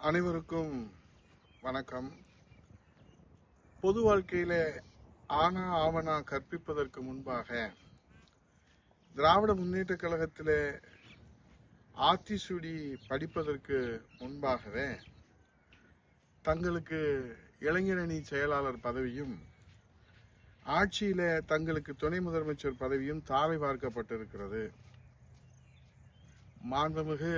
அனைவருக்கும் வணக்கம். பொது வாழ்க்கையில ஆனா ஆவணா கற்பிப்பதற்கு முன்பாக திராவிட முன்னேற்ற கழகத்தில் ஆத்திசூடி படிப்பதற்கு முன்பாகவே தங்களுக்கு இளைஞரணி செயலாளர் பதவியும் ஆட்சியில தங்களுக்கு துணை முதலமைச்சர் பதவியும் தாரை பார்க்கப்பட்டிருக்கிறது. மாண்புமிகு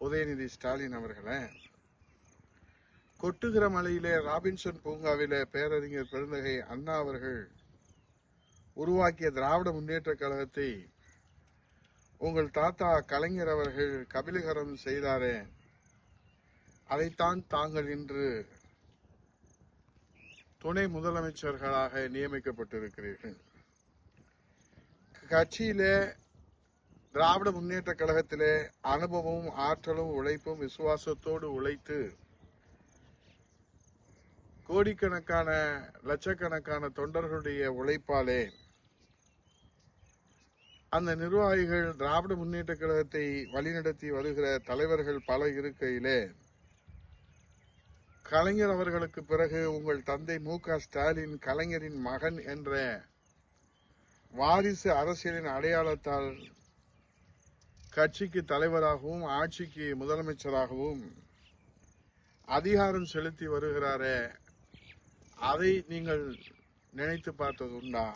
உதயநிதி ஸ்டாலின் அவர்களே கொட்டுகிற மலையிலே ராபின்சன் பூங்காவிலே பேரறிஞர் பெருந்தகை அண்ணா அவர்கள் உருவாக்கிய திராவிட முன்னேற்ற கழகத்தை உங்கள் தாத்தா கலைஞர் அவர்கள் கபிலகரம் செய்தாரே அதைத்தான் தாங்கள் இன்று துணை முதலமைச்சர்களாக நியமிக்கப்பட்டிருக்கிறீர்கள். கட்சியிலே திராவிட முன்னேற்ற கழகத்திலே அனுபவமும் ஆற்றலும் உழைப்பும் விசுவாசத்தோடு உழைத்து கோடிக்கணக்கான லட்சக்கணக்கான தொண்டர்களுடைய உழைப்பாலே அந்த நிர்வாகிகள் திராவிட முன்னேற்ற கழகத்தை வழிநடத்தி வருகிற தலைவர்கள் பல இருக்கையிலே கலைஞர் அவர்களுக்கு பிறகு உங்கள் தந்தை மு க ஸ்டாலின் கலைஞரின் மகன் என்ற வாரிசு அரசியலின் அடையாளத்தால் கட்சிக்கு தலைவராகவும் ஆட்சிக்கு முதலமைச்சராகவும் அதிகாரம் செலுத்தி வருகிறாரே அதை நீங்கள் நினைத்து பார்த்தது உண்டா?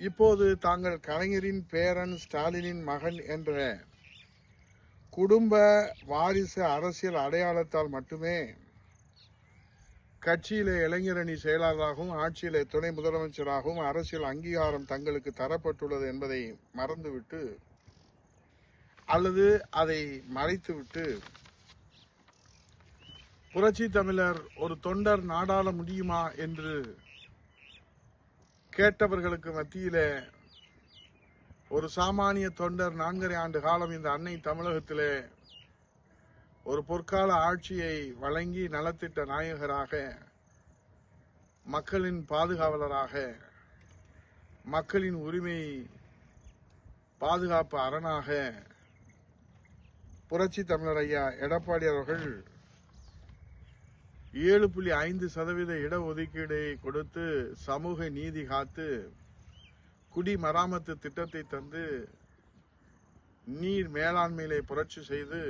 இப்போது தாங்கள் கலைஞரின் பேரன் ஸ்டாலினின் மகன் என்ற குடும்ப வாரிசு அரசியல் அடையாளத்தால் மட்டுமே கட்சியிலே இளைஞரணி செயலாளராகவும் ஆட்சியிலே துணை முதலமைச்சராகவும் அரசியல் அங்கீகாரம் தங்களுக்கு தரப்பட்டுள்ளது என்பதை மறந்துவிட்டு அல்லது அதை மறைத்துவிட்டு புரட்சி தமிழர் ஒரு தொண்டர் நாடாள முடியுமா என்று கேட்டவர்களுக்கு மத்தியிலே ஒரு சாமானிய தொண்டர் நான்கரை ஆண்டு காலம் இந்த அன்னை தமிழகத்திலே ஒரு பொற்கால ஆட்சியை வழங்கி நலத்திட்ட நாயகராக மக்களின் பாதுகாவலராக மக்களின் உரிமை பாதுகாப்பு அரணாக புரட்சி தமிழர் ஐயா எடப்பாடி அவர்கள் ஏழு புள்ளி ஐந்து சதவீத இடஒதுக்கீடை கொடுத்து சமூக நீதி காத்து குடிமராமத்து திட்டத்தை தந்து நீர் மேலாண்மையிலே புரட்சி செய்து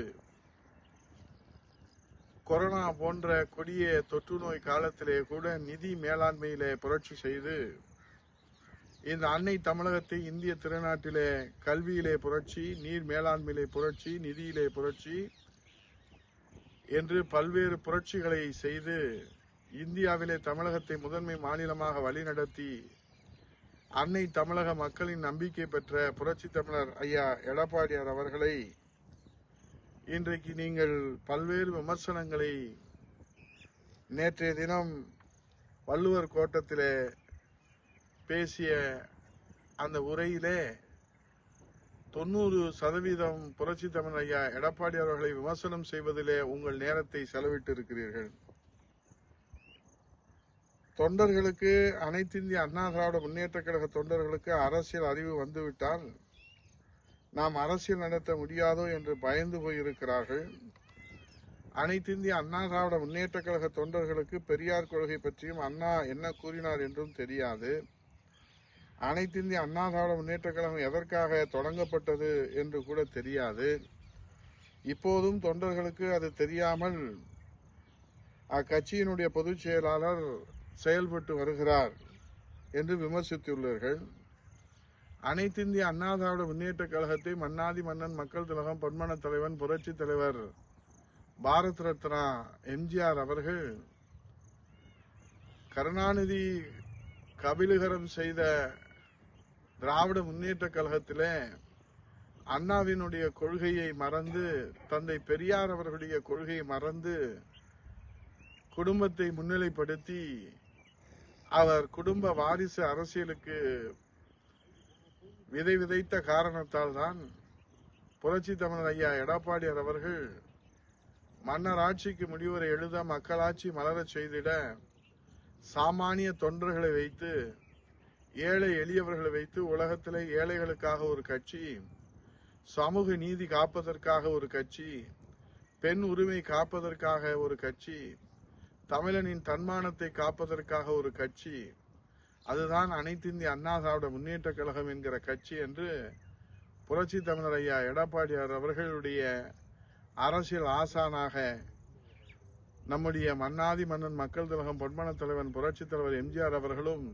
கொரோனா போன்ற கொடிய தொற்று நோய் காலத்திலே கூட நிதி மேலாண்மையிலே புரட்சி செய்து இந்த அன்னை தமிழகத்தை இந்திய திருநாட்டிலே கல்வியிலே புரட்சி நீர் மேலாண்மையிலே புரட்சி நிதியிலே புரட்சி என்று பல்வேறு புரட்சிகளை செய்து இந்தியாவிலே தமிழகத்தை முதன்மை மாநிலமாக வழிநடத்தி அன்னை தமிழக மக்களின் நம்பிக்கை பெற்ற புரட்சி தமிழர் ஐயா எடப்பாடியார் அவர்களை இன்றைக்கு நீங்கள் பல்வேறு விமர்சனங்களை நேற்றைய தினம் வள்ளுவர் கோட்டத்திலே பேசிய அந்த உரையிலே தொண்ணூறு சதவீதம் புரட்சி தமிழ் ஐயா எடப்பாடி அவர்களை விமர்சனம் செய்வதிலே உங்கள் நேரத்தை செலவிட்டு இருக்கிறீர்கள் தொண்டர்களுக்கு அனைத்து இந்திய அண்ணா திராவிட முன்னேற்ற கழக தொண்டர்களுக்கு அரசியல் அறிவு வந்துவிட்டால் நாம் அரசியல் நடத்த முடியாதோ என்று பயந்து போயிருக்கிறார்கள். அனைத்து இந்திய அண்ணா திராவிட முன்னேற்ற கழக தொண்டர்களுக்கு பெரியார் கொள்கை பற்றியும் அண்ணா என்ன கூறினார் என்றும் தெரியாது. அனைத்து இந்திய அண்ணா திராவிட முன்னேற்ற கழகம் எதற்காக தொடங்கப்பட்டது என்று கூட தெரியாது. இப்போதும் தொண்டர்களுக்கு அது தெரியாமல் அக்கட்சியினுடைய பொதுச் செயலாளர் செயல்பட்டு வருகிறார் என்று விமர்சித்துள்ளீர்கள். அனைத்து இந்திய அண்ணா திராவிட முன்னேற்ற கழகத்தை மன்னாதி மன்னன் மக்கள் திலகம் பொன்மன தலைவன் புரட்சி தலைவர் பாரத் ரத்னா எம்ஜிஆர் அவர்கள் கருணாநிதி கபிலுகரம் செய்த திராவிட முன்னேற்ற கழகத்திலே அண்ணாவினுடைய கொள்கையை மறந்து தந்தை பெரியார் அவர்களுடைய கொள்கையை மறந்து குடும்பத்தை முன்னிலைப்படுத்தி அவர் குடும்ப வாரிசு அரசியலுக்கு விதை விதைத்த காரணத்தால் தான் புரட்சி தமிழர் ஐயா எடப்பாடியார் அவர்கள் மன்னர் ஆட்சிக்கு முடிவுரை எழுத மக்களாட்சி மலரச் செய்திட சாமானிய தொண்டர்களை வைத்து ஏழை எளியவர்களை வைத்து உலகத்தில் ஏழைகளுக்காக ஒரு கட்சி சமூக நீதி காப்பதற்காக ஒரு கட்சி பெண் உரிமை காப்பதற்காக ஒரு கட்சி தமிழனின் தன்மானத்தை காப்பதற்காக ஒரு கட்சி அதுதான் அனைத்து இந்திய அண்ணா திராவிட முன்னேற்ற கழகம் என்கிற கட்சி என்று புரட்சி தமிழர் ஐயா எடப்பாடியார் அவர்களுடைய அரசியல் ஆசானாக நம்முடைய மன்னாதி மன்னன் மக்கள் திலகம் பொன்மன தலைவன் புரட்சி தலைவர் எம்ஜிஆர் அவர்களும்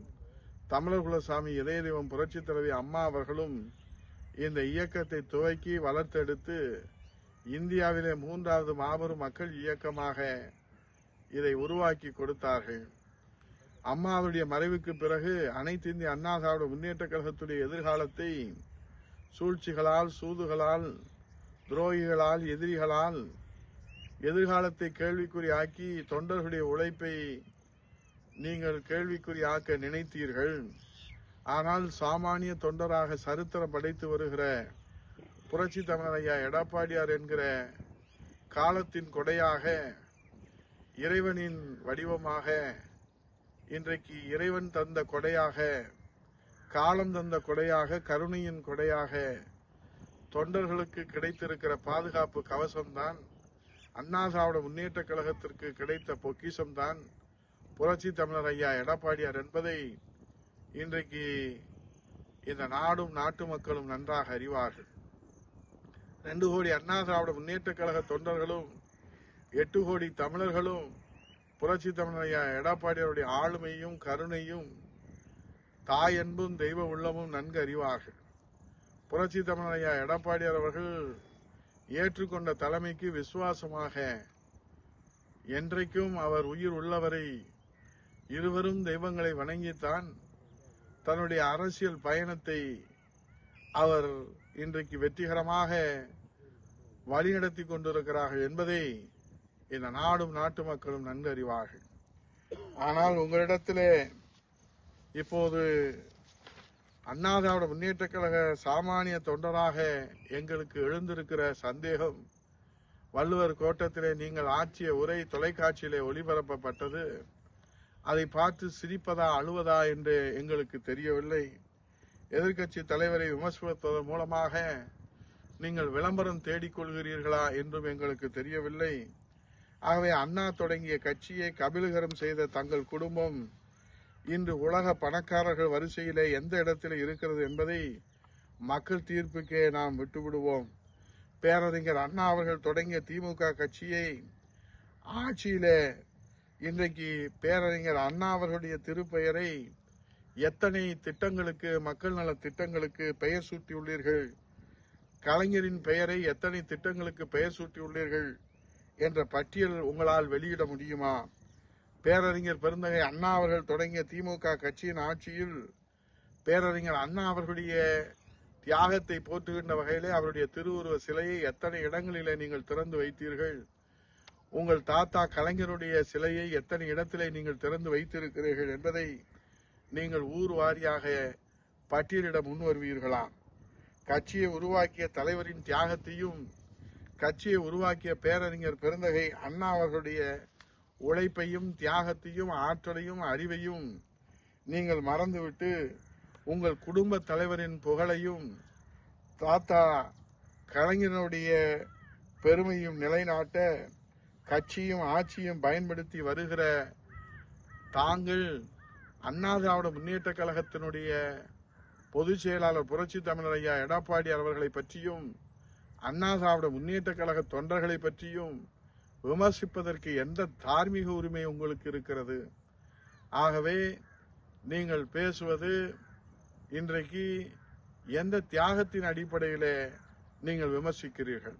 தமிழர் குலசாமி இதயதெய்வம் புரட்சி தலைவி அம்மா அவர்களும் இந்த இயக்கத்தை துவக்கி வளர்த்தெடுத்து இந்தியாவிலே மூன்றாவது மாபெரும் மக்கள் இயக்கமாக இதை உருவாக்கி கொடுத்தார்கள். அம்மாவுடைய மறைவுக்கு பிறகு அனைத்து இந்திய அண்ணா திராவிட முன்னேற்ற கழகத்துடைய எதிர்காலத்தை சூழ்ச்சிகளால் சூதுகளால் துரோகிகளால் எதிரிகளால் எதிர்காலத்தை கேள்விக்குறியாக்கி தொண்டர்களுடைய உழைப்பை நீங்கள் கேள்விக்குறியாக்க நினைத்தீர்கள். ஆனால் சாமானிய தொண்டராக சரித்திரம் படைத்து வருகிற புரட்சி தமிழர் ஐயா எடப்பாடியார் என்கிற காலத்தின் கொடையாக இறைவனின் வடிவமாக இன்றைக்கு இறைவன் தந்த கொடையாக காலம் தந்த கொடையாக கருணையின் கொடையாக தொண்டர்களுக்கு கிடைத்திருக்கிற பாதுகாப்பு கவசம்தான் அண்ணா திராவிட முன்னேற்ற கழகத்திற்கு கிடைத்த பொக்கிஷம்தான் புரட்சி தமிழர் ஐயா எடப்பாடியார் என்பதை இன்றைக்கு இந்த நாடும் நாட்டு மக்களும் நன்றாக அறிவார்கள். ரெண்டு கோடி அண்ணா திராவிட முன்னேற்ற கழக தொண்டர்களும் எட்டு கோடி தமிழர்களும் புரட்சி தமிழர் ஐயா எடப்பாடியாருடைய ஆளுமையும் கருணையும் தாய் அன்பும் தெய்வ உள்ளமும் நன்கு அறிவார்கள். புரட்சி தமிழர் ஐயா எடப்பாடியார் அவர்கள் ஏற்றுக்கொண்ட தலைமைக்கு விசுவாசமாக என்றைக்கும் அவர் உயிர் உள்ளவரை இருவரும் தெய்வங்களை வணங்கித்தான் தன்னுடைய அரசியல் பயணத்தை அவர் இன்றைக்கு வெற்றிகரமாக வழிநடத்தி கொண்டிருக்கிறார்கள் என்பதை இந்த நாடும் நாட்டு மக்களும் நன்கு அறிவார்கள். ஆனால் உங்களிடத்திலே இப்போது அண்ணா திராவிட முன்னேற்ற கழக சாமானிய தொண்டராக எங்களுக்கு எழுந்திருக்கிற சந்தேகம் வள்ளுவர் கோட்டத்திலே நீங்கள் ஆற்றிய உரை தொலைக்காட்சியிலே ஒளிபரப்பப்பட்டது. அதை பார்த்து சிரிப்பதா அழுவதா என்று எங்களுக்கு தெரியவில்லை. எதிர்க்கட்சி தலைவரை விமர்சிப்பதன் மூலமாக நீங்கள் விளம்பரம் தேடிக்கொள்கிறீர்களா என்றும் எங்களுக்கு தெரியவில்லை. ஆகவே அண்ணா தொடங்கிய கட்சியை கபிலகரம் செய்த தங்கள் குடும்பம் இன்று உலக பணக்காரர்கள் வரிசையிலே எந்த இடத்தில் இருக்கிறது என்பதை மக்கள் தீர்ப்புக்கே நாம் விட்டுவிடுவோம். பேரறிஞர் அண்ணா அவர்கள் தொடங்கிய திமுக கட்சியை ஆட்சியிலே இன்றைக்கு பேரறிஞர் அண்ணா அவர்களுடைய திருப்பெயரை எத்தனை திட்டங்களுக்கு மக்கள் நல திட்டங்களுக்கு பெயர் சூட்டியுள்ளீர்கள்? கலைஞரின் பெயரை எத்தனை திட்டங்களுக்கு பெயர் சூட்டியுள்ளீர்கள்? என்ற பட்டியல் உங்களால் வெளியிட முடியுமா? பேரறிஞர் பெருந்தகை அண்ணா அவர்கள் தொடங்கிய திமுக கட்சியின் ஆட்சியில் பேரறிஞர் அண்ணா அவர்களுடைய தியாகத்தை போற்றுகின்ற வகையிலே அவருடைய திருவுருவ சிலையை எத்தனை இடங்களிலே நீங்கள் திறந்து வைத்தீர்கள்? உங்கள் தாத்தா கலைஞருடைய சிலையை எத்தனை இடத்திலே நீங்கள் திறந்து வைத்திருக்கிறீர்கள் என்பதை நீங்கள் ஊர் வாரியாக பட்டியலிட முன் வருவீர்களா கட்சியை உருவாக்கிய தலைவரின் தியாகத்தையும் கட்சியை உருவாக்கிய பேரறிஞர் பெருந்தகை அண்ணா அவர்களுடைய உழைப்பையும் தியாகத்தையும் ஆற்றலையும் அறிவையும் நீங்கள் மறந்துவிட்டு உங்கள் குடும்ப தலைவரின் புகழையும் தாத்தா கலைஞனுடைய பெருமையும் நிலைநாட்ட கட்சியும் ஆட்சியும் பயன்படுத்தி வருகிற தாங்கள் அண்ணா திராவிட முன்னேற்ற கழகத்தினுடைய பொதுச் செயலாளர் புரட்சி தமிழர் ஐயா எடப்பாடி அவர்களை பற்றியும் அண்ணா திராவிட முன்னேற்ற கழக தொண்டர்களை பற்றியும் விமர்சிப்பதற்கு எந்த தார்மீக உரிமை உங்களுக்கு இருக்கிறது? ஆகவே நீங்கள் பேசுவது இன்றைக்கு எந்த தியாகத்தின் அடிப்படையிலே நீங்கள் விமர்சிக்கிறீர்கள்?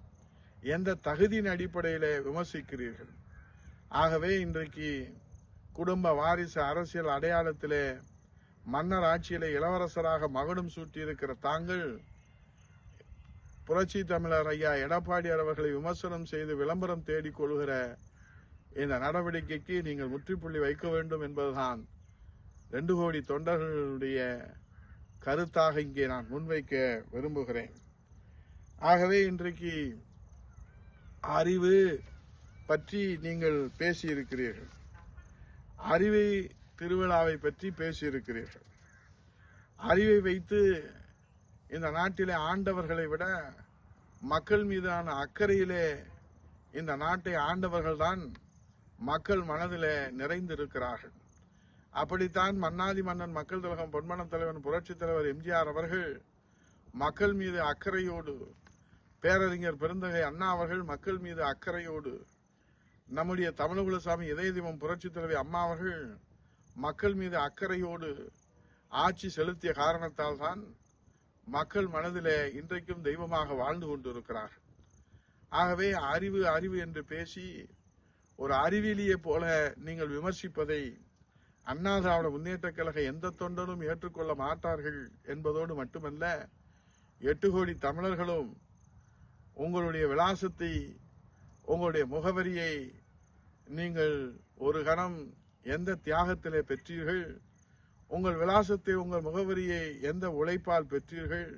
எந்த தகுதியின் அடிப்படையிலே விமர்சிக்கிறீர்கள்? ஆகவே இன்றைக்கு குடும்ப வாரிசு அரசியல் அடையாளத்திலே மன்னர் ஆட்சியிலே இளவரசராக மகனும் சூட்டியிருக்கிற தாங்கள் புரட்சி தமிழர் ஐயா எடப்பாடியார் அவர்களை விமர்சனம் செய்து விளம்பரம் தேடிக் கொள்கிற இந்த நடவடிக்கைக்கு நீங்கள் முற்றுப்புள்ளி வைக்க வேண்டும் என்பதுதான் ரெண்டு கோடி தொண்டர்களுடைய கருத்தாக இங்கே நான் முன்வைக்க விரும்புகிறேன். ஆகவே இன்றைக்கு அறிவு பற்றி நீங்கள் பேசியிருக்கிறீர்கள். அறிவை திருவிழாவை பற்றி பேசியிருக்கிறீர்கள். அறிவை வைத்து இந்த நாட்டிலே ஆண்டவர்களை விட மக்கள் மீதான அக்கறையிலே இந்த நாட்டை ஆண்டவர்கள்தான் மக்கள் மனதிலே நிறைந்திருக்கிறார்கள். அப்படித்தான் மன்னாதி மன்னன் மக்கள் திலகம் பொன்மனத் தலைவன் புரட்சித் தலைவர் எம்ஜிஆர் அவர்கள் மக்கள் மீது அக்கறையோடு பேரறிஞர் பெருந்தகை அண்ணா அவர்கள் மக்கள் மீது அக்கறையோடு நம்முடைய தமிழகுலசாமி இதய தெய்வம் புரட்சித் தலைவி அம்மா அவர்கள் மக்கள் மீது அக்கறையோடு ஆட்சி செலுத்திய காரணத்தால் தான் மக்கள் மனதிலே இன்றைக்கும் தெய்வமாக வாழ்ந்து கொண்டிருக்கிறார் ஆகவே அறிவு அறிவு என்று பேசி ஒரு அறிவியலியை போல நீங்கள் விமர்சிப்பதை அண்ணா திராவிட முன்னேற்ற கழக எந்த தொண்டனும் ஏற்றுக்கொள்ள மாட்டார்கள் என்பதோடு மட்டுமல்ல எட்டு கோடி தமிழர்களும் உங்களுடைய விலாசத்தை உங்களுடைய முகவரியை நீங்கள் ஒரு கணம் எந்த தியாகத்திலே பெற்றீர்கள்? உங்கள் விலாசத்தை உங்கள் முகவரியை எந்த உழைப்பால் பெற்றீர்கள்?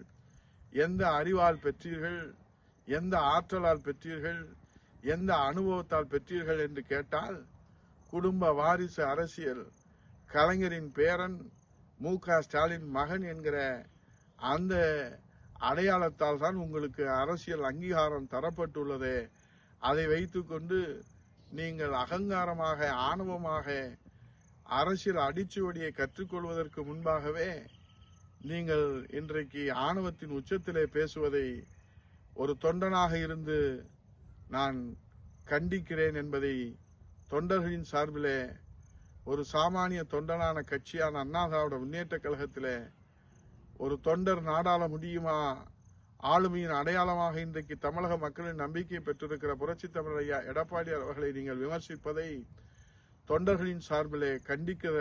எந்த அறிவால் பெற்றீர்கள்? எந்த ஆற்றலால் பெற்றீர்கள்? எந்த அனுபவத்தால் பெற்றீர்கள் என்று கேட்டால் குடும்ப வாரிசு அரசியல் கலைஞரின் பேரன் மு க ஸ்டாலின் மகன் என்கிற அந்த அடையாளத்தால் தான் உங்களுக்கு அரசியல் அங்கீகாரம் தரப்பட்டுள்ளது. அதை வைத்துக்கொண்டு நீங்கள் அகங்காரமாக ஆணவமாக அரசியல் அடிச்சுவடியை கற்றுக்கொள்வதற்கு முன்பாகவே நீங்கள் இன்றைக்கு ஆணவத்தின் உச்சத்திலே பேசுவதை ஒரு தொண்டனாக இருந்து நான் கண்டிக்கிறேன் என்பதை தொண்டர்களின் சார்பிலே ஒரு சாமானிய தொண்டனான கட்சியான அண்ணா திராவிட முன்னேற்ற கழகத்திலே ஒரு தொண்டர் நாடாள முடியுமா? ஆளுமையின் அடையாளமாக இன்றைக்கு தமிழக மக்களின் நம்பிக்கை பெற்றிருக்கிற புரட்சி தமிழர் ஐயா எடப்பாடி அவர்களை நீங்கள் விமர்சிப்பதை தொண்டர்களின் சார்பிலே கண்டிக்கிற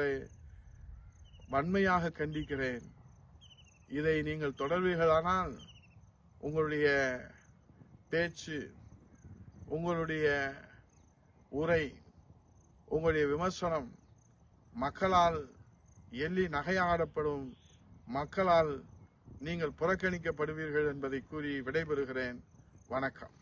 வன்மையாக கண்டிக்கிறேன். இதை நீங்கள் தொடர்வீர்களானால் உங்களுடைய பேச்சு உங்களுடைய உரை உங்களுடைய விமர்சனம் மக்களால் எள்ளி நகையாடப்படும் மக்களால் நீங்கள் புறக்கணிக்கப்படுவீர்கள் என்பதை கூறி விடைபெறுகிறேன். வணக்கம்.